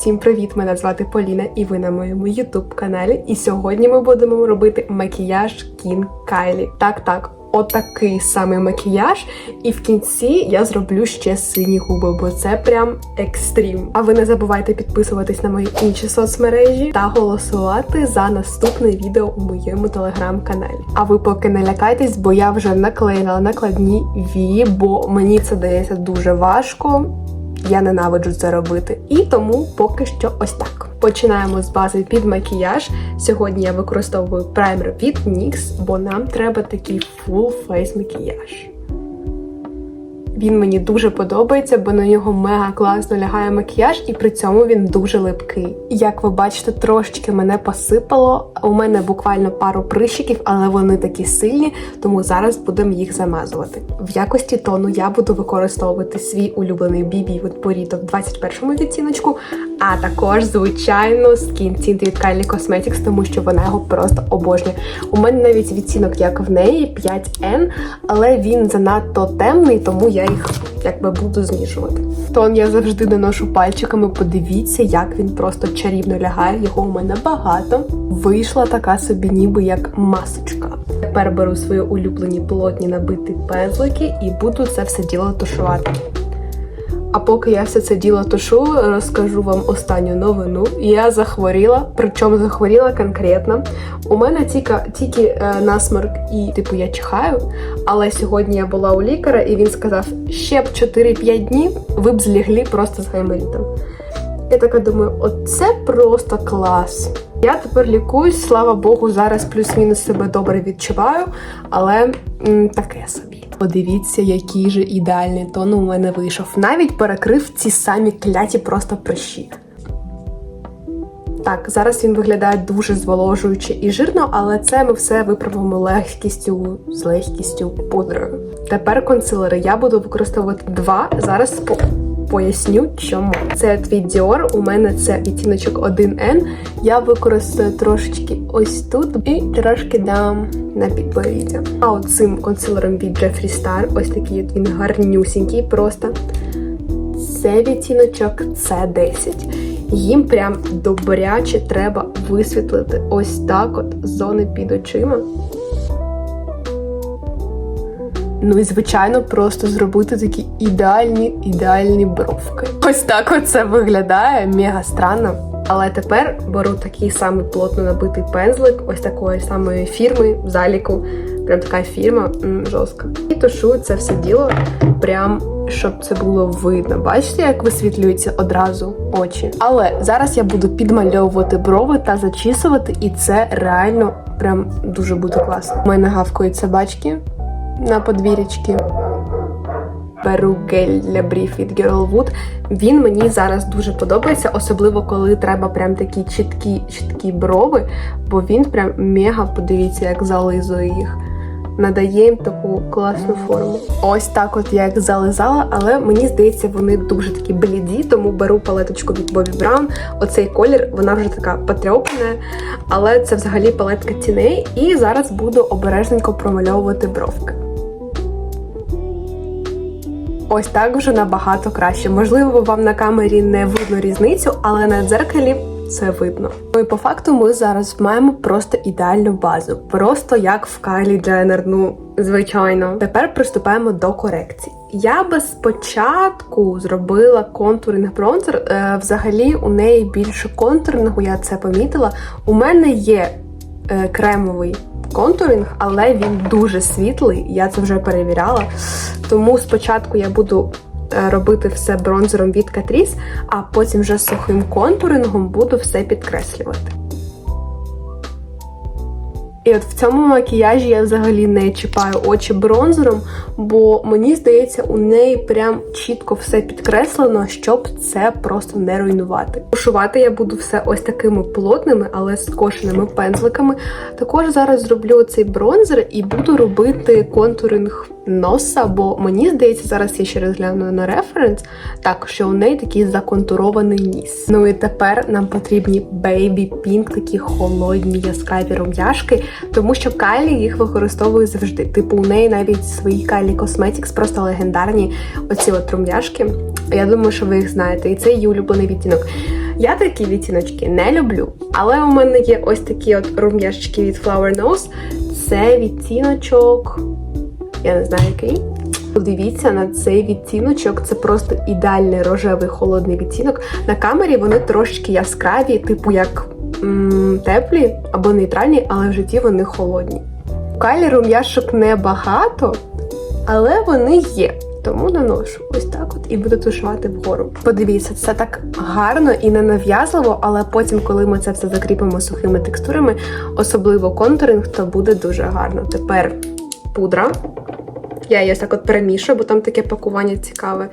Всім привіт! Мене звати Поліна, і ви на моєму ютуб каналі. І сьогодні ми будемо робити макіяж Кін Кайлі. Так, так, отакий самий макіяж. І в кінці я зроблю ще сині губи, бо це прям екстрім. А ви не забувайте підписуватись на мої інші соцмережі та голосувати за наступне відео у моєму телеграм-каналі. А ви поки не лякайтесь, бо я вже наклеїла накладні вії, бо мені це дається дуже важко. Я ненавиджу це робити. І тому поки що ось так. Починаємо з бази під макіяж. Сьогодні я використовую праймер від NYX, бо нам треба такий full face макіяж. Він мені дуже подобається, бо на нього мега класно лягає макіяж, і при цьому він дуже липкий. Як ви бачите, трошечки мене посипало. У мене буквально пару прищиків, але вони такі сильні, тому зараз будемо їх замазувати. В якості тону я буду використовувати свій улюблений BB від Burrito в 21 відтіночку, а також, звичайно, Tint від Kylie Cosmetics, тому що вона його просто обожнює. У мене навіть відтінок, як в неї, 5N, але він занадто темний, тому я їх якби буду змішувати. Тон я завжди наношу пальчиками. Подивіться, як він просто чарівно лягає. Його у мене багато. Вийшла така собі, ніби як масочка. Тепер беру свої улюблені плотні набиті пензлики і буду це все діло тушувати. А поки я все це діло тушу, розкажу вам останню новину. Я захворіла, причому захворіла конкретно. У мене тільки, тільки е, насморк і типу я чихаю. Але сьогодні я була у лікаря, і він сказав, ще б 4-5 днів ви б злігли просто з гайморітом. Я така думаю, оце просто клас. Я тепер лікуюсь, слава Богу, зараз плюс-мінус себе добре відчуваю, але м, таке собі. Подивіться, який же ідеальний тон у мене вийшов. Навіть перекрив ці самі кляті просто прищі. Так, зараз він виглядає дуже зволожуюче і жирно, але це ми все виправимо легкістю, з легкістю пудрою. Тепер консилери я буду використовувати два. Зараз по поясню, чому. Це від Dior, у мене це відтіночок 1N. Я використаю трошечки ось тут і трошки дам на підборіддя. А от цим консилером від Jeffree Star, ось такий він гарнюсінький просто. Це відтіночок C10. Їм прям добряче треба висвітлити ось так от зони під очима. Ну і звичайно, просто зробити такі ідеальні ідеальні бровки. Ось так от це виглядає мега странно. Але тепер беру такий самий плотно набитий пензлик, ось такої самої фірми заліку. Прям така фірма м, жорстка. І тушу це все діло, прям щоб це було видно. Бачите, як висвітлюються одразу очі. Але зараз я буду підмальовувати брови та зачісувати, і це реально прям дуже буде класно. У мене гавкають собачки на подвір'ячки. Беру гель для брів від Girlwood. Він мені зараз дуже подобається, особливо коли треба прям такі чіткі чіткі брови, бо він прям мега, подивіться, як зализує їх. Надає їм таку класну форму. Ось так от я їх зализала, але мені здається, вони дуже такі бліді, тому беру палеточку від Bobbi Brown. Оцей колір, вона вже така потрьопана, але це взагалі палетка тіней. І зараз буду обережненько промальовувати бровки. Ось так вже набагато краще. Можливо, вам на камері не видно різницю, але на дзеркалі це видно. Ну і по факту ми зараз маємо просто ідеальну базу, просто як в Кайлі Дженнер, ну звичайно. Тепер приступаємо до корекції. Я би спочатку зробила контуринг бронзер. Е, взагалі у неї більше контурингу, я це помітила. У мене є е, кремовий контуринг, але він дуже світлий, я це вже перевіряла. Тому спочатку я буду е, робити все бронзером від Catrice, а потім вже сухим контурингом буду все підкреслювати. І от в цьому макіяжі я взагалі не чіпаю очі бронзером, бо мені здається, у неї прям чітко все підкреслено, щоб це просто не руйнувати. Тушувати я буду все ось такими плотними, але скошеними пензликами. Також зараз зроблю цей бронзер і буду робити контуринг носа, бо мені здається, зараз я ще розгляну на референс, так що у неї такий законтурований ніс. Ну і тепер нам потрібні Baby Pink, такі холодні яскраві рум'яшки, тому що Кайлі їх використовує завжди. Типу, у неї навіть свої Kylie Cosmetics просто легендарні оці от рум'яшки. Я думаю, що ви їх знаєте, і це її улюблений відтінок. Я такі відтіночки не люблю. Але у мене є ось такі от рум'яшечки від Flower Nose. Це відтіночок. Я не знаю який. Подивіться на цей відтіночок. Це просто ідеальний рожевий холодний відтінок. На камері вони трошки яскраві, типу як м, теплі або нейтральні, але в житті вони холодні. У Кайлі рум'яшок небагато, але вони є. Тому наношу ось так от і буду тушувати вгору. Подивіться, це так гарно і ненав'язливо, але потім, коли ми це все закріпимо сухими текстурами, особливо контуринг, то буде дуже гарно. Тепер пудра. Я її ось так от перемішую, бо там таке пакування цікаве.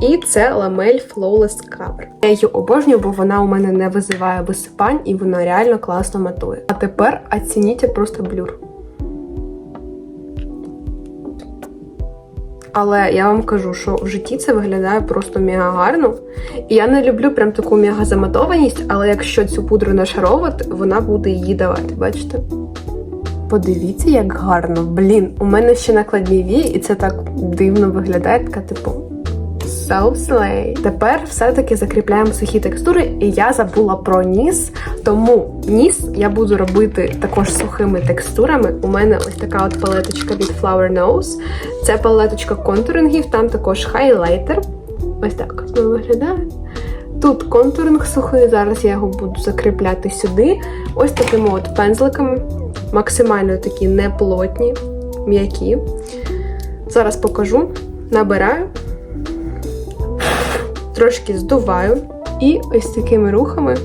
І це ламель Flawless Cover. Я її обожнюю, бо вона у мене не визиває висипань і вона реально класно матує. А тепер оцініть просто блюр. Але я вам кажу, що в житті це виглядає просто мега гарно. І я не люблю прям таку мега заматованість, але якщо цю пудру нашаровувати, вона буде її давати, бачите? Подивіться, як гарно. Блін, у мене ще накладні вії, і це так дивно виглядає, така типу. So slay. Тепер все-таки закріпляємо сухі текстури, і я забула про ніс. Тому ніс я буду робити також сухими текстурами. У мене ось така от палеточка від Flower Nose. Це палеточка контурингів, там також хайлайтер. Ось так воно виглядає. Тут контуринг сухий, зараз я його буду закріпляти сюди. Ось такими от пензликами. Максимально такі неплотні, м'які. Зараз покажу. Набираю, трошки здуваю і ось такими рухами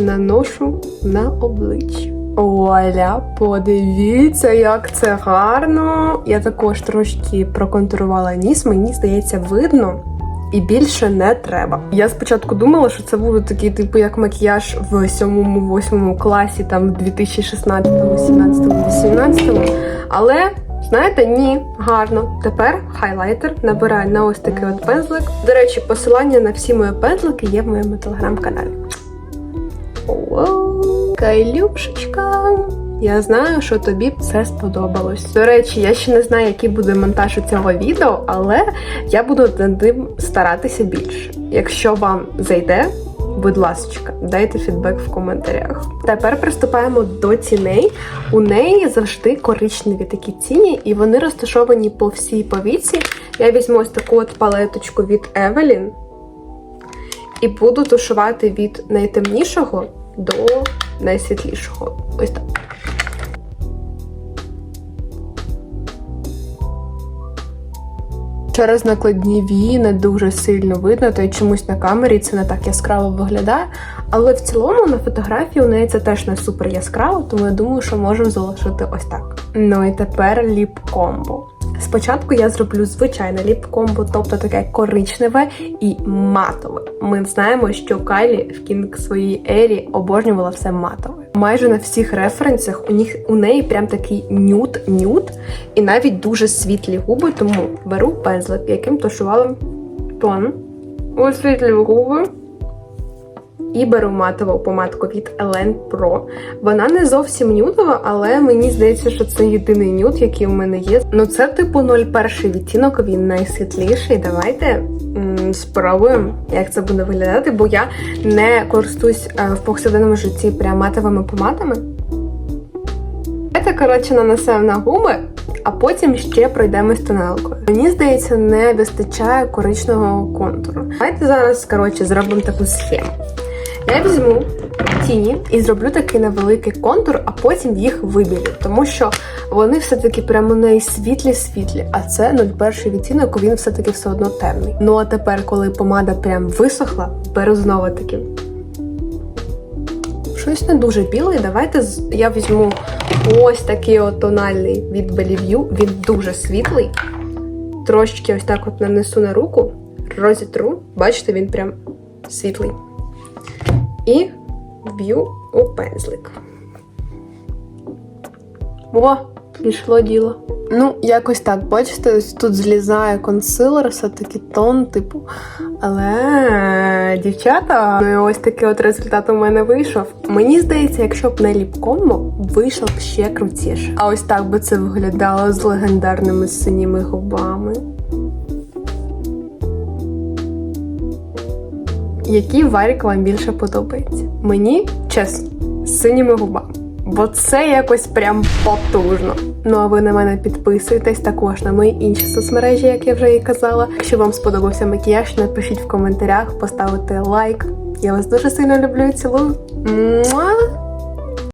наношу на обличчя. Оля, подивіться, як це гарно. Я також трошки проконтурувала ніс, мені здається, видно. І більше не треба. Я спочатку думала, що це буде такий, типу, як макіяж в 7-8 класі, там в 2016, 17, 18. Але, знаєте, ні, гарно. Тепер хайлайтер набираю на ось такий от пензлик. До речі, посилання на всі мої пензлики є в моєму телеграм-каналі. Кайлюшечка. Я знаю, що тобі б це сподобалось. До речі, я ще не знаю, який буде монтаж у цього відео, але я буду над ним старатися більше. Якщо вам зайде, будь ласка, дайте фідбек в коментарях. Тепер приступаємо до ціней. У неї завжди коричневі такі ціні, і вони розташовані по всій повіці. Я візьму ось таку от палеточку від Evelyn і буду тушувати від найтемнішого до найсвітлішого. Ось так. Через накладні вії не дуже сильно видно, то й чомусь на камері це не так яскраво виглядає. Але в цілому на фотографії у неї це теж не супер яскраво, тому я думаю, що можемо залишити ось так. Ну і тепер ліп-комбо. Спочатку я зроблю звичайне ліп-комбо, тобто таке коричневе і матове. Ми знаємо, що Кайлі в кінг своїй ері обожнювала все матове. Майже на всіх референсах у них у неї прям такий нюд-нюд, і навіть дуже світлі губи, тому беру пензлик, яким тушувала тон. Освітлюю губи. І матову помадку від Elen Pro. Вона не зовсім нюдова, але мені здається, що це єдиний нюд, який у мене є. Ну це типу 01 відтінок, він найсвітліший. Давайте спробуємо, як це буде виглядати, бо я не користуюсь е, в повсякденному житті прям матовими помадами. Це, коротше, нанесемо на губи, а потім ще пройдемось тоналкою. Мені здається, не вистачає коричневого контуру. Давайте зараз, коротше, зробимо таку схему. Я візьму тіні і зроблю такий невеликий контур, а потім їх вибілю, тому що вони все-таки прямо не світлі-світлі, а це 01 відтінок, він все-таки все одно темний. Ну а тепер, коли помада прям висохла, беру знову таки. Щось не дуже білий. Давайте я візьму ось такий от тональний від Bellevue. Він дуже світлий. Трошечки ось так от нанесу на руку, розітру. Бачите, він прям світлий. І вб'ю у пензлик. О, пішло діло. Ну, якось так, бачите, ось тут злізає консилер, все-таки тон, типу. Але дівчата, ну і ось такий от результат у мене вийшов. Мені здається, якщо б не ліпкомбо, вийшло б ще крутіше. А ось так би це виглядало з легендарними синіми губами. Який варік вам більше подобається. Мені чесно, з синіми губами. Бо це якось прям потужно. Ну а ви на мене підписуєтесь також на мої інші соцмережі, як я вже і казала. Якщо вам сподобався макіяж, напишіть в коментарях, поставити лайк. Я вас дуже сильно люблю і цілую.